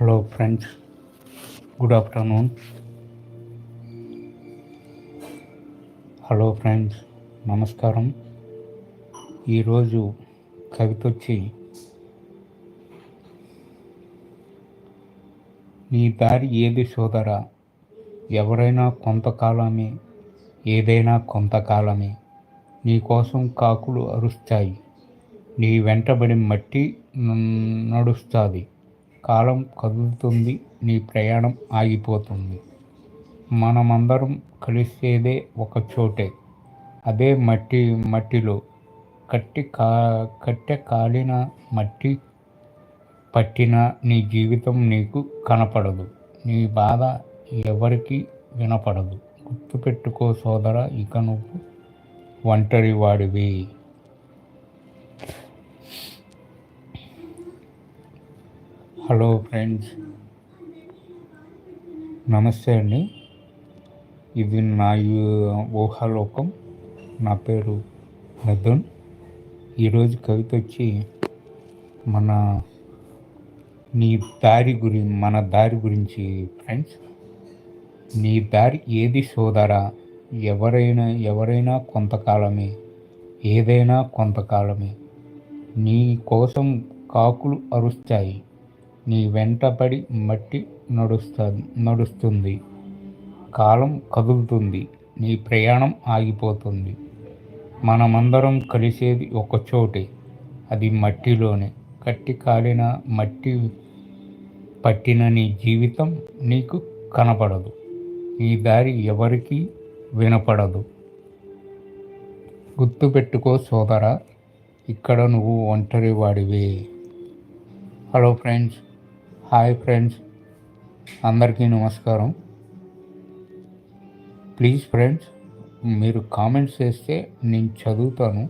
Hello friends good afternoon. Hello friends నమస్కారం. ఈరోజు కవిత వచ్చి నీ దారి ఏది సోదరా? ఎవరైనా కొంతకాలమే ఏదైనా కొంతకాలమే. నీ కోసం కాకులు అరుస్తాయి. నీ వెంటబడి మట్టి నడుస్తుంది. కాలం కదులుతుంది నీ ప్రయాణం ఆగిపోతుంది. మనమందరం కలిసేదే ఒక చోటే అదే మట్టి మట్టిలో. కట్టి కా కట్టె కాలిన మట్టి పట్టిన నీ జీవితం నీకు కనపడదు. నీ బాధ ఎవరికి వినపడదు. గుర్తుపెట్టుకో సోదర ఇక నువ్వు ఒంటరి వాడివి హలో ఫ్రెండ్స్. నమస్తే అండి. ఇది నా ఊహాలోకం. నా పేరు మదన్ ఈరోజు కవిత వచ్చి మన నీ దారి గురి మన దారి గురించి ఫ్రెండ్స్. నీ దారి ఏది సోదరా? ఎవరైనా ఎవరైనా కొంతకాలమే. ఏదైనా కొంతకాలమే. నీ కోసం కాకులు అరుస్తాయి. నీ వెంటపడి మట్టి నడుస్తుంది నడుస్తుంది. కాలం కదులుతుంది. నీ ప్రయాణం ఆగిపోతుంది. మనమందరం కలిసేది ఒక చోటే. అది మట్టిలోనే. కట్టి కాలిన మట్టి పట్టిన నీ జీవితం నీకు కనపడదు. ఈ దారి ఎవరికీ వినపడదు. గుర్తుపెట్టుకో సోదరా ఇక్కడ నువ్వు ఒంటరి వాడివే హలో ఫ్రెండ్స్ హాయ్ ఫ్రెండ్స్. అందరికీ నమస్కారం. ప్లీజ్ ఫ్రెండ్స్ మీరు కామెంట్స్ చేస్తే నేను చదువుతాను.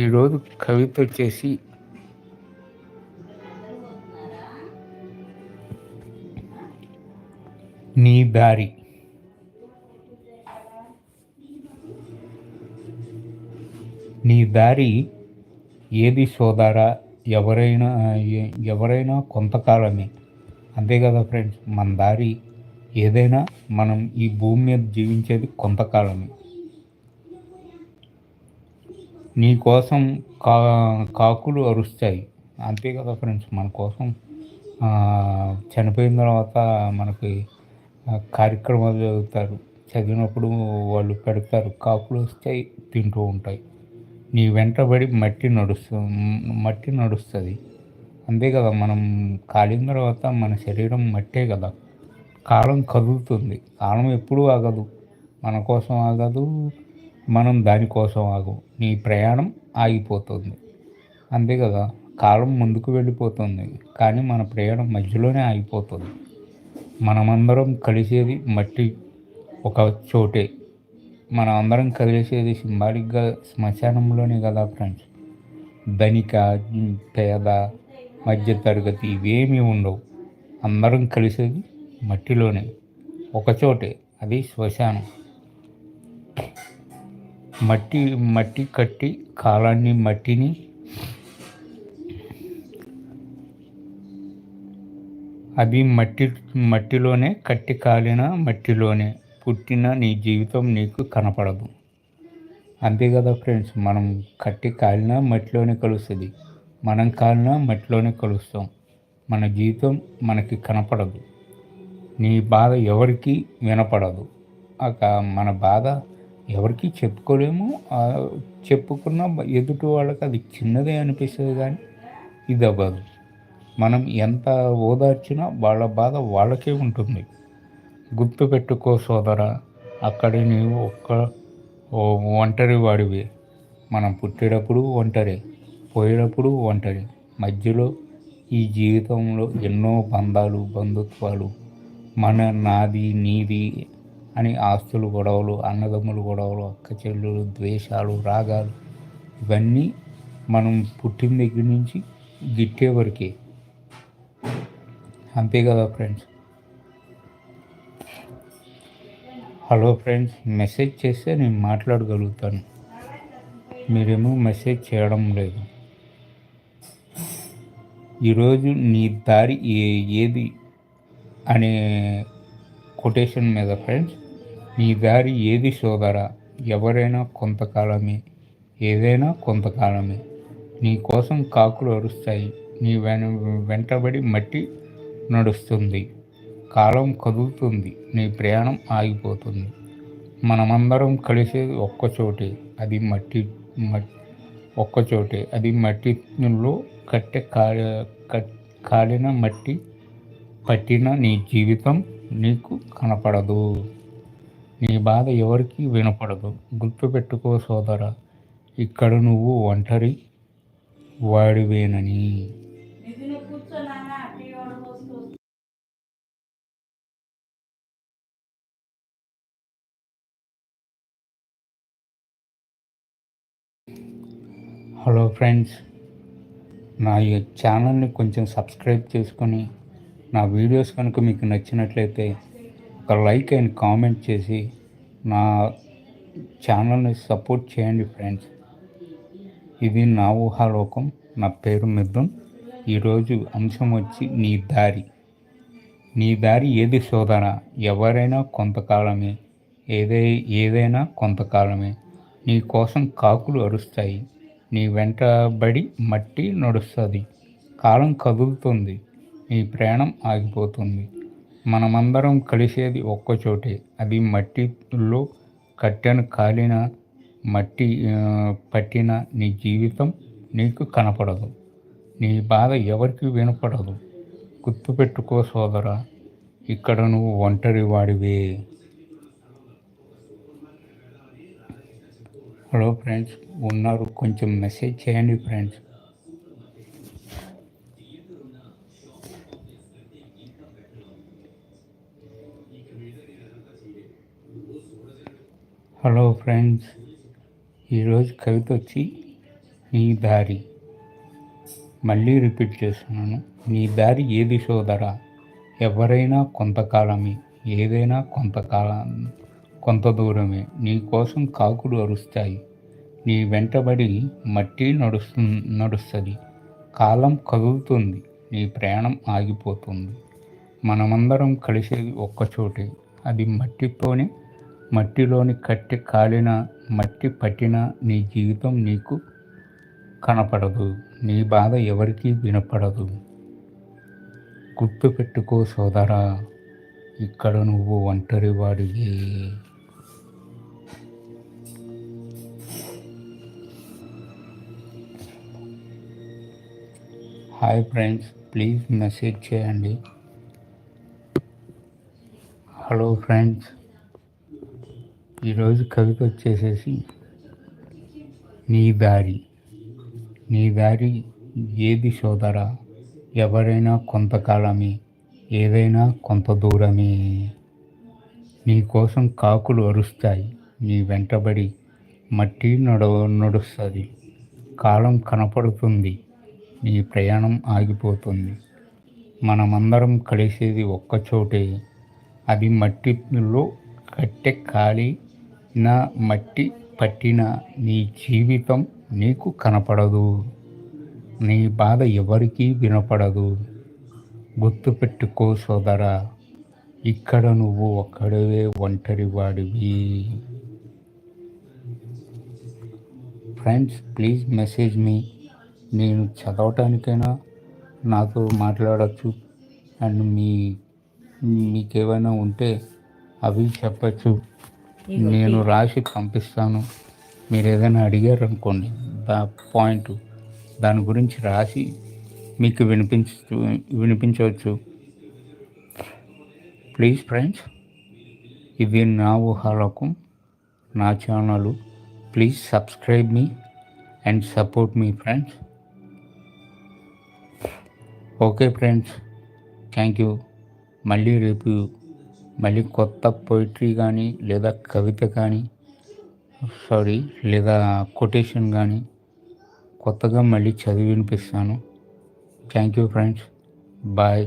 ఈరోజు కవిత వచ్చేసి నీ దారి నీ దారి ఏది సోదరా? ఎవరైనా ఎవరైనా కొంతకాలమే. అంతే కదా ఫ్రెండ్స్ మన దారి ఏదైనా మనం ఈ భూమి మీద జీవించేది కొంతకాలమే. నీ కోసం కా కాకులు అరుస్తాయి. అంతే కదా ఫ్రెండ్స్ మన కోసం చనిపోయిన తర్వాత మనకి కార్యక్రమాలు చదువుతారు చదివినప్పుడు వాళ్ళు పెడతారు. కాకులు వస్తాయి తింటూ ఉంటాయి. నీ వెంటబడి మట్టి నడుస్తు మట్టి నడుస్తుంది. అంతే కదా మనం కాలిన తర్వాత మన శరీరం మట్టే కదా. కాలం కదులుతుంది. కాలం ఎప్పుడూ ఆగదు. మన కోసం ఆగదు. మనం దానికోసం ఆగు. నీ ప్రయాణం ఆగిపోతుంది. అంతే కదా కాలం ముందుకు వెళ్ళిపోతుంది. కానీ మన ప్రయాణం మధ్యలోనే ఆగిపోతుంది. మనమందరం కలిసేది మట్టి ఒక చోటే. మనం అందరం కలిసేది సింబాలిక్గా శ్మశానంలోనే కదా ఫ్రెండ్స్. ధనిక పేద మధ్యతరగతి ఇవేమీ ఉండవు. అందరం కలిసేది మట్టిలోనే. ఒకచోటే అది శ్మశానం. మట్టి మట్టి కట్టి కాలాన్ని మట్టిని అది మట్టి మట్టిలోనే కట్టి కాలిన మట్టిలోనే. పుట్టిన నీ జీవితం నీకు కనపడదు. అంతే కదా ఫ్రెండ్స్ మనం కట్టి కాలిన మట్టిలోనే కలుస్తుంది. మనం కాలినా మట్టిలోనే కలుస్తాం. మన జీవితం మనకి కనపడదు. నీ బాధ ఎవరికి వినపడదు. మన బాధ ఎవరికి చెప్పుకోలేము. చెప్పుకున్న ఎదుటి వాళ్ళకి అది చిన్నదే అనిపిస్తుంది కానీ ఇది అవ్వదు. మనం ఎంత ఓదార్చినా వాళ్ళ బాధ వాళ్ళకే ఉంటుంది. గుర్తుపెట్టుకో సోదర అక్కడ నీవు ఒక్క ఒంటరి వాడివి. మనం పుట్టేటప్పుడు ఒంటరి పోయేటప్పుడు ఒంటరి. మధ్యలో ఈ జీవితంలో ఎన్నో బంధాలు బంధుత్వాలు మన నాది నీది అని ఆస్తులు గొడవలు అన్నదమ్ములు గొడవలు అక్క చెల్లెలు ద్వేషాలు రాగాలు ఇవన్నీ మనం పుట్టిన దగ్గర నుంచి గిట్టే వరకే అంతే కదా ఫ్రెండ్స్? హలో ఫ్రెండ్స్ మెసేజ్ చేస్తే నేను మాట్లాడగలుగుతాను. మీరేమో మెసేజ్ చేయడం లేదు. ఈరోజు నీ దారి ఏ ఏది అనే కొటేషన్ మీద ఫ్రెండ్స్ నీ దారి ఏది సోదరా? ఎవరైనా కొంతకాలమే ఏదైనా కొంతకాలమే. నీ కోసం కాకులు అరుస్తాయి నీ వెన వెంటబడి మట్టి నడుస్తుంది. కాలం కదులుతుంది నీ ప్రయాణం ఆగిపోతుంది. మనమందరం కలిసేది ఒక్కచోటే అది మట్టి ఒక్కచోటే అది మట్టిలో కట్టె కాలి కాలిన మట్టి పట్టిన నీ జీవితం నీకు కనపడదు. నీ బాధ ఎవరికి వినపడదు. గుర్తుపెట్టుకో సోదర ఇక్కడ నువ్వు ఒంటరి వాడివేనని. హలో ఫ్రెండ్స్ నా ఈ ఛానల్ని కొంచెం సబ్స్క్రైబ్ చేసుకొని నా వీడియోస్ కనుక మీకు నచ్చినట్లయితే ఒక లైక్ అండ్ కామెంట్ చేసి నా ఛానల్ని సపోర్ట్ చేయండి ఫ్రెండ్స్. ఇది నా ఊహాలోకం నా పేరు మిథున్. ఈరోజు అంశం వచ్చి నీ దారి. నీ దారి ఏది శోధన ఎవరైనా కొంతకాలమే. ఏదై ఏదైనా కొంతకాలమే. నీ కోసం కాకులు అరుస్తాయి. నీ వెంటబడి మట్టి నడుస్తుంది. కాలం కదులుతుంది. నీ ప్రయాణం ఆగిపోతుంది. మనమందరం కలిసేది ఒక్కచోటే అది మట్టిలో కట్టెను కాలిన మట్టి పట్టిన నీ జీవితం నీకు కనపడదు. నీ బాధ ఎవరికి వినపడదు. గుర్తుపెట్టుకో సోదరా ఇక్కడ నువ్వు ఒంటరి వాడివే హలో ఫ్రెండ్స్ ఉన్నారు. కొంచెం మెసేజ్ చేయండి ఫ్రెండ్స్ హలో ఫ్రెండ్స్ ఈరోజు కవిత వచ్చి నీ దారి. మళ్ళీ రిపీట్ చేస్తున్నాను. నీ దారి ఏది సోదరా? ఎవరైనా కొంతకాలమే. ఏదైనా కొంతకాలం కొంత దూరమే. నీకోసం కాకులు అరుస్తాయి. నీ వెంటబడి మట్టి నడుస్తు నడుస్తుంది. కాలం కదులుతుంది. నీ ప్రయాణం ఆగిపోతుంది. మనమందరం కలిసేది ఒక్కచోటే అది మట్టితోనే మట్టిలోని కట్టె కాలిన మట్టి పట్టిన నీ జీవితం నీకు కనపడదు. నీ బాధ ఎవరికీ వినపడదు. గుర్తుపెట్టుకో సోదరా. ఇక్కడ నువ్వు ఒంటరి హాయ్ ఫ్రెండ్స్ ప్లీజ్ మెసేజ్ చేయండి. హలో ఫ్రెండ్స్ ఈరోజు కవిత వచ్చేసేసి నీ దారి నీ దారి ఏది సోదరా? ఎవరైనా కొంతకాలమే ఏదైనా కొంత దూరమే. నీ కోసం కాకులు అరుస్తాయి నీ వెంటబడి మట్టి నడు నడుస్తుంది. కాలం కనపడుతుంది. నీ ప్రయాణం ఆగిపోతుంది. మనమందరం కలిసేది ఒక్కచోటే అది మట్టిలో కట్టె ఖాళీ నా మట్టి పట్టిన నీ జీవితం నీకు కనపడదు. నీ బాధ ఎవరికీ వినపడదు. గుర్తుపెట్టుకో సోదరా ఇక్కడ నువ్వు ఒక్కడవే ఒంటరి వాడివి ఫ్రెండ్స్ ప్లీజ్ మెసేజ్ మీ నేను చదవటానికైనా నాతో మాట్లాడచ్చు. అండ్ మీ మీకేమైనా ఉంటే అవి చెప్పచ్చు. నేను రాసి పంపిస్తాను. మీరు ఏదైనా అడిగారు అనుకోండి దా పాయింట్ దాని గురించి రాసి మీకు వినిపించు వినిపించవచ్చు. ప్లీజ్ ఫ్రెండ్స్ ఇది నా ఊహాలోకం నా ఛానల్. ప్లీజ్ సబ్స్క్రైబ్ మీ and support me friends. Okay friends. Thank you. మళ్ళీ రేపు మళ్ళీ కొత్త పోయిటరీ కానీ లేదా కవిత కానీ సారీ లేదా కొటేషన్ కానీ కొత్తగా మళ్ళీ చదివి వినిపిస్తాను. Thank you friends. బాయ్